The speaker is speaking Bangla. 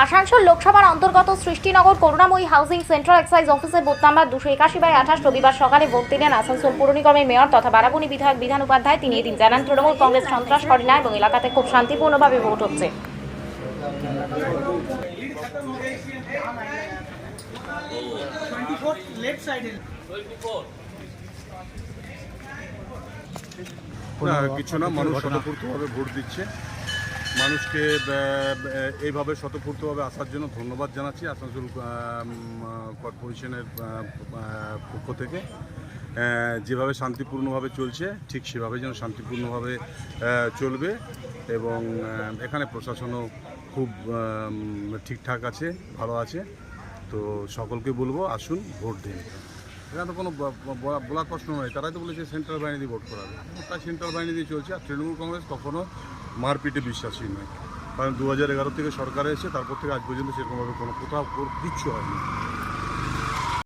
আসানসোল লোকসভার অন্তর্গত Srishtinagar Karunamoyee housing central excise অফিসের বুথ নাম্বার দুশো একাশি বাই আঠাশ রবিবার সকালে ভোট দিলেন আসানসোল পৌর নিগমের মেয়র তথা বারাবণী বিধায়ক বিধান উপাধ্যায়। তিনি এদিন জানান, তৃণমূল কংগ্রেস সন্ত্রাস করে না এবং এলাকাতে খুব শান্তিপূর্ণভাবে ভোট হচ্ছে। কিছু না, মানুষ ভোট দিচ্ছে। মানুষকে এইভাবে স্বতঃস্ফূর্তভাবে আসার জন্য ধন্যবাদ জানাচ্ছি আসানসোল কর্পোরেশনের পক্ষ থেকে। যেভাবে শান্তিপূর্ণভাবে চলছে, ঠিক সেভাবে যেন শান্তিপূর্ণভাবে চলবে এবং এখানে প্রশাসনও খুব ঠিকঠাক আছে, ভালো আছে। তো সকলকে বলব, আসুন, ভোট দিন। এখানে তো কোনো ব- ব- বলার প্রশ্ন নয়। তারাই তো বলেছে, সেন্ট্রাল বাহিনী দিয়ে ভোট করাবে। তাই সেন্ট্রাল বাহিনী দিয়ে চলছে। আর তৃণমূল কংগ্রেস কখনো মারপিটে বিশ্বাসী নয়। কারণ দু হাজার এগারো থেকে সরকার এসে তারপর থেকে আজ পর্যন্ত সেরকমভাবে কোনো কোথাও কিচ্ছু হয়নি।